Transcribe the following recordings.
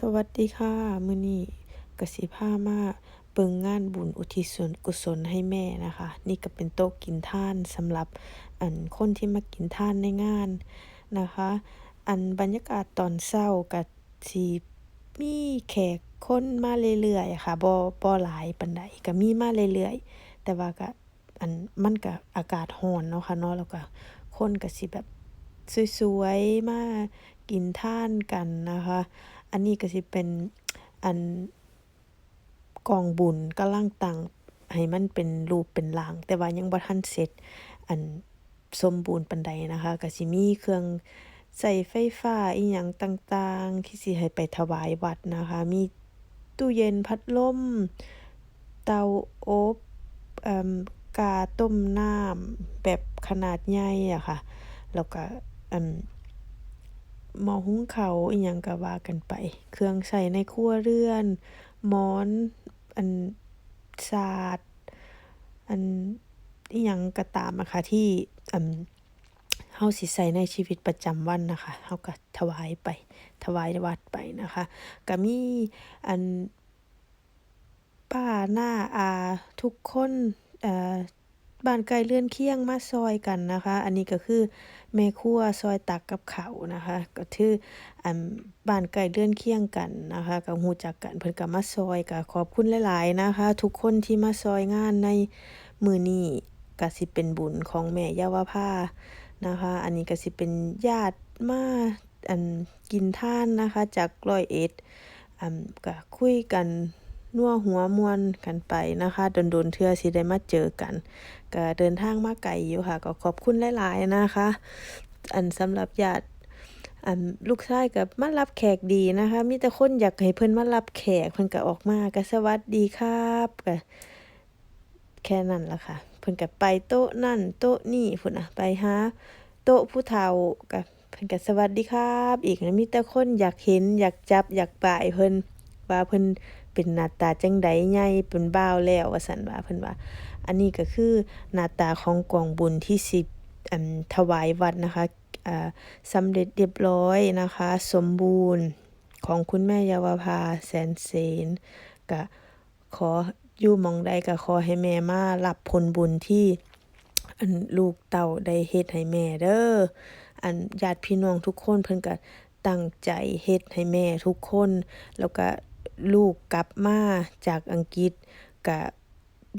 สวัสดีค่ะ มื้อนี้กสิพามาเบิงงานบุญอุทิศส่วนกุศลให้แม่นะคะ นี่ก็เป็นโต๊ะกินท่านสำหรับอันคนที่มากินท่านในงานนะคะ อันบรรยากาศตอนเช้าก็สิมีแขกคนมาเรื่อยๆค่ะบ่บ่หลายปานใดก็มีมาเรื่อยๆ แต่ว่าก็อันมันก็อากาศร้อนเนาะค่ะเนาะแล้วก็คนก็สิแบบสวยๆมากินท่านกันนะคะ อันนี้ก็สิเป็นอันกองบุญกำลังตั้งให้มันเป็นรูปเป็นร่าง แต่ว่ายังบ่ทันเสร็จ อันสมบูรณ์ปานใดนะคะก็สิมีเครื่องใช้ไฟฟ้าอิหยังต่างๆ ที่สิให้ไปถวายวัดนะคะ มีตู้เย็นพัดลม เตาอบเอ่อกาต้มน้ำแบบขนาดใหญ่อะค่ะ แล้วก็อัน หม้อหุงเขาวอิหยังก็ว่ากันไป เครื่องใช้ในครัวเรือนหมอน อันสาดอันอิหยังก็ตามอะค่ะที่อันเราสิใช้ในชีวิตประจำวันนะคะเราก็ถวายไป ถวายวัดไปนะคะก็มีอันป้าหน้าอาทุกคนเอ่อบ้านใกล้เรื่อนเคียงมาช่วยกันนะคะ อันนี้ก็คือ แม่ครัวช่วยตักกับเขานะคะ ก็คืออันบ้านใกล้เรือนเคียงกันนะคะก็รู้จักกันเพิ่นก็มาช่วยก็ขอบคุณหลาย ๆ นะคะ ทุกคนที่มาช่วยงานในมือนี้ก็สิเป็นบุญของแม่เยาวภานะคะ อันนี้ก็สิเป็นญาติมาอันกินท่านนะคะจากร้อยเอ็ดอันก็คุยกันนัวหัวมวนกันไปนะคะ โดนๆเทื่อสิได้มาเจอกัน ก็เดินทางมาไกลอยู่ค่ะ ก็ขอบคุณหลายๆนะคะ อันสำหรับญาติอันลูกชายก็มารับแขกดีนะคะ มีแต่คนอยากให้เพิ่นมารับแขกเพิ่นก็ออกมาก็สวัสดีครับก็แค่นั้นละค่ะ เพิ่นก็ไปโต๊ะนั้นโต๊ะนี้พู้นน่ะไปหาโต๊ะผู้เฒ่าก็เพิ่นก็สวัสดีครับ อีกนะมีแต่คนอยากเห็นอยากจับอยากปายเพิ่นว่าเพิ่น เป็นหน้าตาจังใดใหญ่เป็นบ่าวแล้วว่าซั่นว่าเพิ่นว่า อันนี้ก็คือหน้าตาของกองบุญที่สิอันถวายวัดนะคะอ่าสำเร็จเรียบร้อยนะคะ สมบูรณ์ของคุณแม่เยาวภาแสนเสนก็ขออยู่มองใดก็ขอให้แม่มารับผลบุญที่อันลูกเต้าได้เฮ็ดให้แม่เด้อ อันญาติพี่น้องทุกคนเพิ่นก็ตั้งใจเฮ็ดให้แม่ทุกคน แล้วก็ ลูกกลับมาจากอังกฤษก็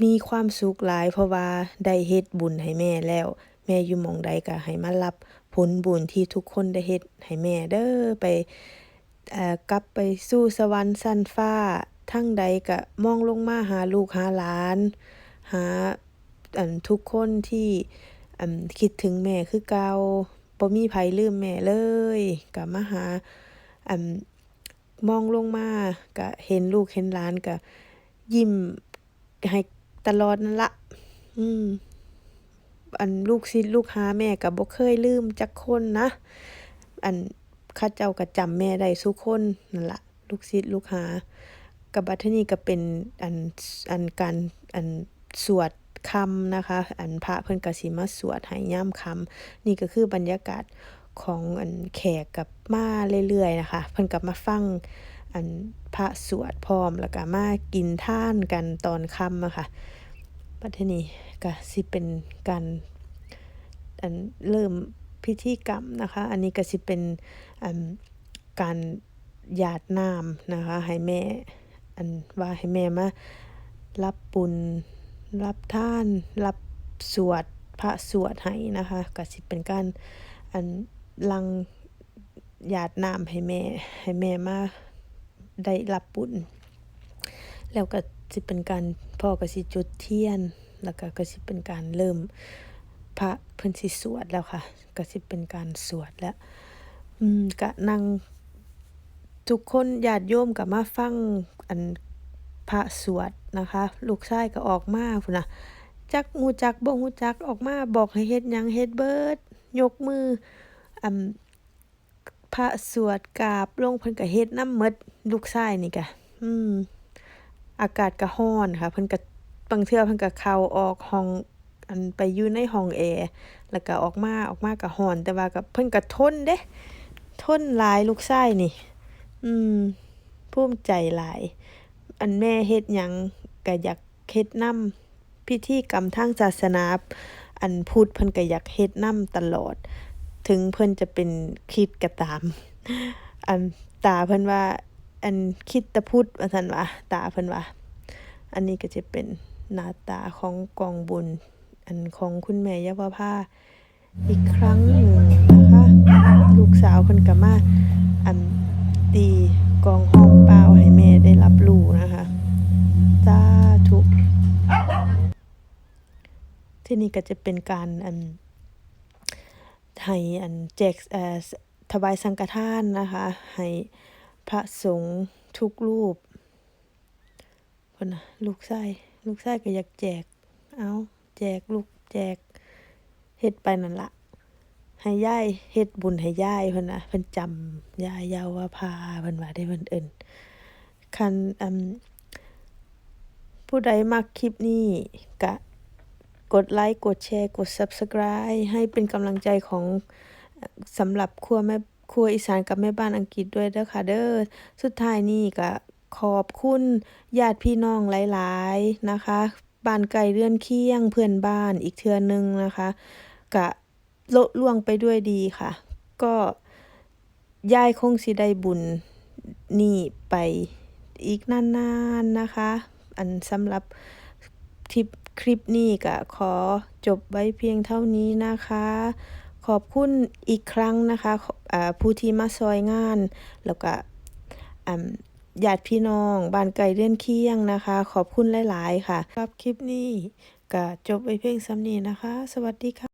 มีความสุขหลาย เพราะว่าได้เฮ็ดบุญให้แม่แล้ว แม่อยู่หม้องใดก็ให้มารับผลบุญที่ทุกคนได้เฮ็ดให้แม่เด้อไปอ่อกลับไปสู่สวรรค์ชั้นฟ้าทางใดก็มองลงมาหาลูกหาหลาน หาอันทุกคนที่อันคิดถึงแม่คือเก่าบ่มีไผลืมแม่เลยก็มาหาอัน มองลงมาก็เห็นลูกเห็นหลานก็ยิ้มให้ตลอดนั่นละ อืม อันลูกศิษย์ลูกหาแม่ก็บ่เคยลืมจักคนนะ อันเขาเจ้าก็จำแม่ได้ซุคนนั่นละลูกศิษย์ลูกหาก็บัดทีนี้ก็เป็นอันอันการอันสวดคำนะคะ อันพระเพิ่นก็สิมาสวดให้ยามค่ำนี่ก็คือบรรยากาศ ของอันแขกก็มาเรื่อยๆนะคะเพิ่นก็มาฟังอันพระสวดพร้อมแล้วก็มากินท่านกันตอนค่ำอะค่ะบัทนี้ก็สิเป็นการอันเริ่มพิธีกรรมนะคะ อันนี้ก็สิเป็นอันการหยาดน้ำนะคะ ให้แม่อันว่าให้แม่มารับบุญรับท่าน รับสวดพระสวดให้นะคะก็สิเป็นการอัน ลังหยาดน้ำให้แม่ ให้แม่มาได้รับบุญแล้วก็สิเป็นการพ่อก็สิจุดเทียน แล้วก็ก็สิเป็นการเริ่มพระเพิ่นสิสวดแล้วค่ะ ก็สิเป็นการสวดแล้ว อืมก็นั่งทุกคนญาติโยมก็มาฟังอันพระสวดนะคะ ลูกชายก็ออกมาพู้นน่ะจักรู้จักบ่รู้จักออกมาบอกให้เฮ็ดหยังเฮ็ดเบิด ยกมือ อั่นพระสวดกราบลงเพิ่นก็เฮ็ดนำหมดลูกชายนี่ก็อืม อากาศก็ร้อนค่ะ เพิ่นก็บางเทื่อเพิ่นก็เข้าออกห้องอันไปอยู่ในห้องแอร์แล้วก็ออกมาออกมาก็ร้อน แต่ว่าก็เพิ่นก็ทนเดะทนหลายลูกชายนี่ อืมภูมิใจหลาย อันแม่เฮ็ดหยังก็อยากเฮ็ดนำพิธีกรรมทางศาสนา อันพุทธเพิ่นก็อยากเฮ็ดนำตลอด ถึงเพิ่นจะเป็นคริสต์ก็ตาม อันตาเพิ่นว่า อันคริสตพุทธว่าซั่นว่าตาเพิ่นว่า อันนี้ก็จะเป็นหน้าตาของกองบุญ อันของคุณแม่ยาวภาอีกครั้งหนึ่งนะคะลูกสาวเพิ่นก็มาอันตีกองห้องเปล่าให้แม่ได้รับรู้นะคะสาธุที่นี่ก็จะเป็นการอัน ให้อันแจกเอ่อถวายสังฆทานนะคะ ให้พระสงฆ์ทุกรูปพอนน่ะลูกชายลูกชายก็อยากแจก เอ้าแจกลูกแจกเฮ็ดไปนั่นละให้ยายเฮ็ดบุญให้ยายเพิ่นน่ะเพิ่นจำยายเยาวภาเพิ่นว่าเดะเพิ่นเอิ้นคันอั่นผู้ใดมักคลิปนี้ก็ กดไลก์กดแชร์ กด Subscribe ให้เป็นกำลังใจของสำหรับครัวแม่ครัวอีสานกับแม่บ้านอังกฤษด้วยเด้อค่ะเด้อสุดท้ายนี้ก็ขอบคุณญาติพี่น้องหลายๆนะคะบ้านใกล้เรือนเคียงเพื่อนบ้านอีกเทื่อหนึ่งนะคะก็ลุล่วงไปด้วยดีค่ะ ก็ยายคงสิได้บุญนี้ไปอีกนานๆนะคะ อันสำหรับทิป คลิปนี้ก็ขอจบไว้เพียงเท่านี้นะคะ ขอบคุณอีกครั้งนะคะผู้ที่มาซอยงาน แล้วก็ญาติพี่น้องบ้านไกลเรื่อนเคียงนะคะ ขอบคุณหลาย ๆ ค่ะ ครับคลิปนี้ก็จบไว้เพียงส่ำนี้นะคะ สวัสดีค่ะ